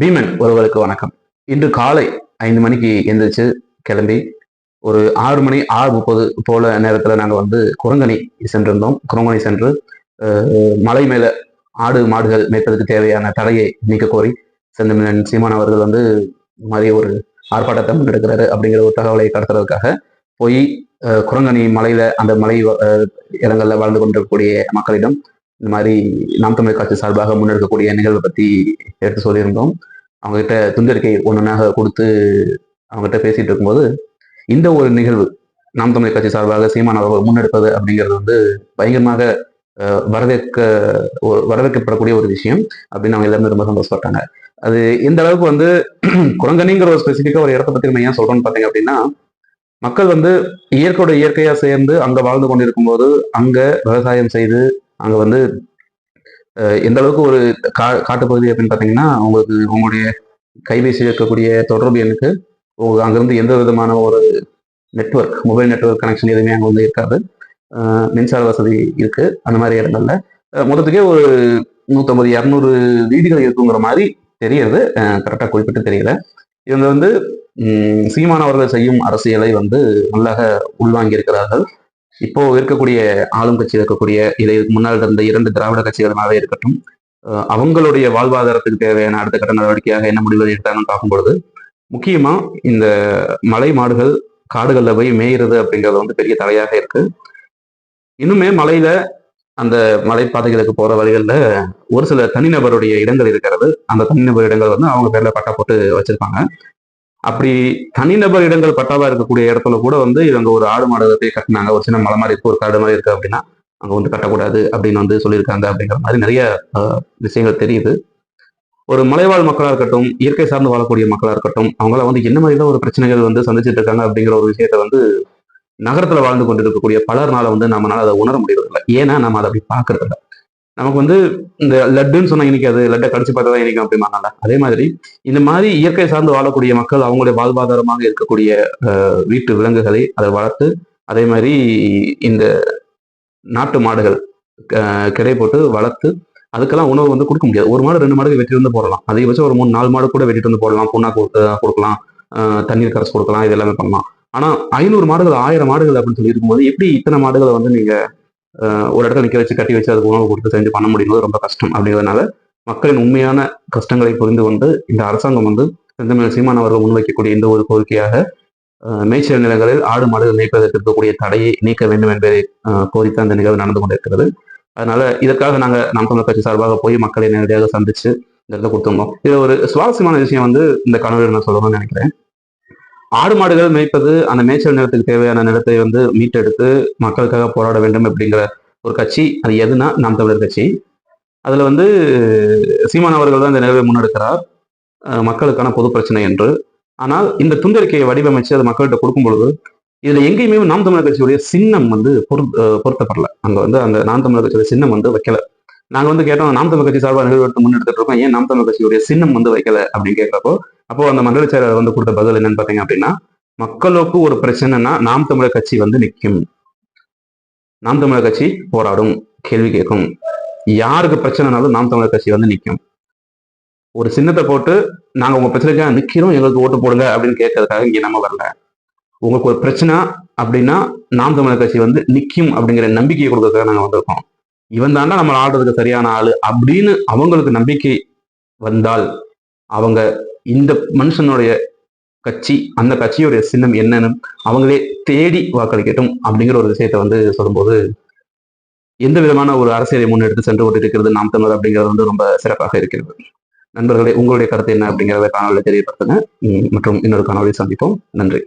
பீமன் ஒருவருக்கு வணக்கம். இன்று காலை ஐந்து மணிக்கு எந்திரிச்சு கிளம்பி ஒரு ஆறு மணி ஆறு முப்பது போல நேரத்தில் நாங்கள் வந்து குரங்கணி சென்றிருந்தோம். குரங்கணி சென்று மலை மேலே ஆடு மாடுகள் மேய்ப்பதற்கு தேவையான தடையை நீக்க கோரி செந்தமிழன் சீமான் அவர்கள் வந்து இந்த மாதிரி ஒரு ஆர்ப்பாட்டத்தை முன்னெடுக்கிறாரு அப்படிங்கிற ஒரு தகவலை கடத்துறதுக்காக போய் குரங்கணி மலையில அந்த மலை இடங்கள்ல வாழ்ந்து கொண்டிருக்கக்கூடிய மக்களிடம் இந்த மாதிரி நாம் தமிழ் காட்சி சார்பாக முன்னெடுக்கக்கூடிய நிகழ்வை பற்றி எடுத்து சொல்லியிருந்தோம். அவங்ககிட்ட துண்டறிக்கை ஒன்றாக கொடுத்து அவங்ககிட்ட பேசிட்டு இருக்கும்போது இந்த ஒரு நிகழ்வு நாம் தமிழ் கட்சி சார்பாக சீமான் அவர்கள் முன்னெடுப்பது அப்படிங்கிறது வந்து பயங்கரமாக வரவேற்க வரவேற்கப்படக்கூடிய ஒரு விஷயம் அப்படின்னு அவங்க எல்லாருமே ரொம்ப சந்தோஷப்பட்டாங்க. அது எந்த அளவுக்கு வந்து குரங்கனிங்கிற ஒரு ஸ்பெசிஃபிக்காக ஒரு இடத்த பற்றி நம்ம ஏன் சொல்றோம்னு பார்த்தீங்க அப்படின்னா மக்கள் வந்து இயற்கையோட இயற்கையாக சேர்ந்து அங்கே வாழ்ந்து கொண்டிருக்கும் போது அங்கே விவசாயம் செய்து அங்கே வந்து எந்த அளவுக்கு ஒரு கா காட்டுப்பகுதி அப்படின்னு பார்த்தீங்கன்னா உங்களுக்கு உங்களுடைய கைபேசியில் இருக்கக்கூடிய தொடர்பு எனக்கு அங்கேருந்து எந்த விதமான ஒரு நெட்ஒர்க் மொபைல் நெட்ஒர்க் கனெக்ஷன் எதுவுமே அங்கே வந்து இருக்காது. மின்சார வசதி இருக்குது அந்த மாதிரி இடங்கள்ல. மொத்தத்துக்கே ஒரு நூற்றம்பது இரநூறு வீடுகள் இருக்குங்கிற மாதிரி தெரியறது கரெக்டாக குறிப்பிட்டு தெரியல. இவங்க வந்து சீமானவர்கள் செய்யும் அரசியலை வந்து நல்லாக உள்வாங்கி இருக்கிறார்கள் இப்போ இருக்கக்கூடிய ஆளும் கட்சியில் இருக்கக்கூடிய இதை முன்னால் இருந்த இரண்டு திராவிட கட்சிகளாகவே இருக்கட்டும் அவங்களுடைய வாழ்வாதாரத்துக்கு தேவையான அடுத்த கட்ட நடவடிக்கையாக என்ன முடிவுகள் எடுத்தாங்கன்னு பார்க்கும்பொழுது முக்கியமா இந்த மலை மாடுகள் காடுகள்ல போய் மேயிறது அப்படிங்கிறது வந்து பெரிய தடையாக இருக்கு. இன்னுமே மலையில அந்த மலைப்பாதைகளுக்கு போற வழிகளில் ஒரு சில தனிநபருடைய இடங்கள் இருக்கிறது. அந்த தனிநபர் இடங்கள் வந்து அவங்க பேர்ல பட்டா போட்டு வச்சிருப்பாங்க. அப்படி தனிநபர் இடங்கள் பட்டாவா இருக்கக்கூடிய இடத்துல கூட வந்து இவங்க ஒரு ஆடு மாடத்தை கட்டினாங்க. ஒரு சின்ன மலை மாதிரி இருக்கு ஒரு காடு மாதிரி இருக்கு அப்படின்னா அங்க வந்து கட்டக்கூடாது அப்படின்னு வந்து சொல்லியிருக்காங்க அப்படிங்கிற மாதிரி நிறைய விஷயங்கள் தெரியுது. ஒரு மலைவாழ் மக்களா இருக்கட்டும் இயற்கை சார்ந்து வாழக்கூடிய மக்களா இருக்கட்டும் அவங்கள வந்து என்ன மாதிரிதான் ஒரு பிரச்சனைகள் வந்து சந்திச்சுட்டு இருக்காங்க அப்படிங்கிற ஒரு விஷயத்த வந்து நகரத்துல வாழ்ந்து கொண்டிருக்கக்கூடிய பலர்னால வந்து நம்மளால அதை உணர முடியறதில்லை. ஏன்னா நம்ம அதை அப்படி பாக்குறது நமக்கு வந்து இந்த லட்டுன்னு சொன்னா இனிக்காது லட்டை கடிச்சு பார்த்தா தான் இனிக்கும் அப்படிமாங்கல்ல அதே மாதிரி இந்த மாதிரி இயற்கை சார்ந்து வாழக்கூடிய மக்கள் அவங்களுடைய வாழ்வாதாரமாக இருக்கக்கூடிய வீட்டு விலங்குகளை அதை வளர்த்து அதே மாதிரி இந்த நாட்டு மாடுகள் கிடை போட்டு வளர்த்து அதுக்கெல்லாம் உணவு வந்து கொடுக்க முடியாது. ஒரு மாடு ரெண்டு மாடுக்கு வெட்டி வந்து போடலாம். அதிகபட்சம் ஒரு மூணு நாலு மாடு கூட வெட்டிட்டு வந்து போடலாம். புண்ணா கொடுக்கலாம். தண்ணீர் கரைச்சு கொடுக்கலாம். இது எல்லாமே பண்ணலாம். ஆனா ஐநூறு மாடுகள் ஆயிரம் மாடுகள் அப்படின்னு சொல்லி இருக்கும்போது எப்படி இத்தனை மாடுகளை வந்து நீங்க ஒரு இடத்துல நிற்க வச்சு கட்டி வச்சு அதுக்கு உணவு கொடுத்து செஞ்சு பண்ண முடியும்போது ரொம்ப கஷ்டம். அப்படிங்கிறதுனால மக்களின் உண்மையான கஷ்டங்களை புரிந்து கொண்டு இந்த அரசாங்கம் வந்து செந்தமிழ் சீமான் அவர்கள் முன்வைக்கக்கூடிய இந்த ஒரு கோரிக்கையாக மேய்ச்சல் நிலங்களில் ஆடு மாடுகள் மேய்ப்பதற்கு இருக்கக்கூடிய தடையை நீக்க வேண்டும் என்பதை கோரித்தான் இந்த நிகழ்வு நடந்து கொண்டிருக்கிறது. அதனால இதற்காக நாங்கள் நாம் தமிழர் கட்சி சார்பாக போய் மக்களை நேரடியாக சந்திச்சு இந்த இடத்துல கொடுத்துருந்தோம். இது ஒரு சுவாரஸ்யமான விஷயம் வந்து இந்த கனவு நான் சொல்லணும்னு நினைக்கிறேன். ஆடு மாடுகள் மேய்ப்பது அந்த மேய்ச்சல் நிலத்துக்கு தேவையான நிலத்தை வந்து மீட்டெடுத்து மக்களுக்காக போராட வேண்டும் அப்படிங்கிற ஒரு கட்சி. அது எதுனா நாம் தமிழர் கட்சி. அதில் வந்து சீமான் அவர்கள் தான் இந்த நிலவை முன்னெடுக்கிறார். மக்களுக்கான பொது பிரச்சனை என்று. ஆனால் இந்த துண்டறிக்கையை வடிவமைச்சு அது மக்கள்கிட்ட கொடுக்கும் பொழுது இதுல எங்கேயுமே நாம் தமிழர் கட்சியுடைய சின்னம் வந்து பொருத்தப்படல. அங்க வந்து அந்த நாம் தமிழர் கட்சியோட சின்னம் வந்து வைக்கல. நாங்க வந்து கேட்டோம் நாம் தமிழ் கட்சி சார்பாக நிகழ்வு முன்னெடுத்துட்டு இருக்கோம். ஏன் நாம் தமிழர் கட்சியுடைய சின்னம் வந்து வைக்கல? அப்படின்னு கேட்கிறப்போ அப்போ அந்த மண்டல செயலர் வந்து கொடுத்த பதில் என்னன்னு பாத்தீங்க அப்படின்னா மக்களுக்கு ஒரு பிரச்சனைனா நாம் தமிழர் கட்சி வந்து நிற்கும். நாம் தமிழர் கட்சி போராடும் கேள்வி கேட்கும். யாருக்கு பிரச்சனைனாலும் நாம் தமிழர் கட்சி வந்து நிற்கும். ஒரு சின்னத்தை போட்டு நாங்க உங்க பிரச்சனைக்காக நிக்கிறோம் எங்களுக்கு ஓட்டு போடுங்க அப்படின்னு கேட்கறதுக்காக இங்க நம்ம வரல. உங்களுக்கு ஒரு பிரச்சனை அப்படின்னா நாம் தமிழர் கட்சி வந்து நிற்கும் அப்படிங்கிற நம்பிக்கையை கொடுக்கறதுக்காக நாங்க வந்திருக்கோம். இவன் தாண்டா நம்ம ஆடுறதுக்கு சரியான ஆளு அப்படின்னு அவங்களுக்கு நம்பிக்கை வந்தால் அவங்க இந்த மனுஷனுடைய கட்சி அந்த கட்சியுடைய சின்னம் என்னன்னு அவங்களே தேடி வாக்களிக்கட்டும் அப்படிங்கிற ஒரு விஷயத்த வந்து சொல்லும்போது எந்த விதமான ஒரு அரசியலை முன்னெடுத்து சென்று கொண்டிருக்கிறது நாம் தமிழர் அப்படிங்கிறது வந்து ரொம்ப சிறப்பாக இருக்கிறது. நண்பர்களே உங்களுடைய கருத்து என்ன அப்படிங்கிறத காணொலியில் தெரியப்படுத்துங்க. மற்றும் இன்னொரு காணொலி சந்திப்போம். நன்றி.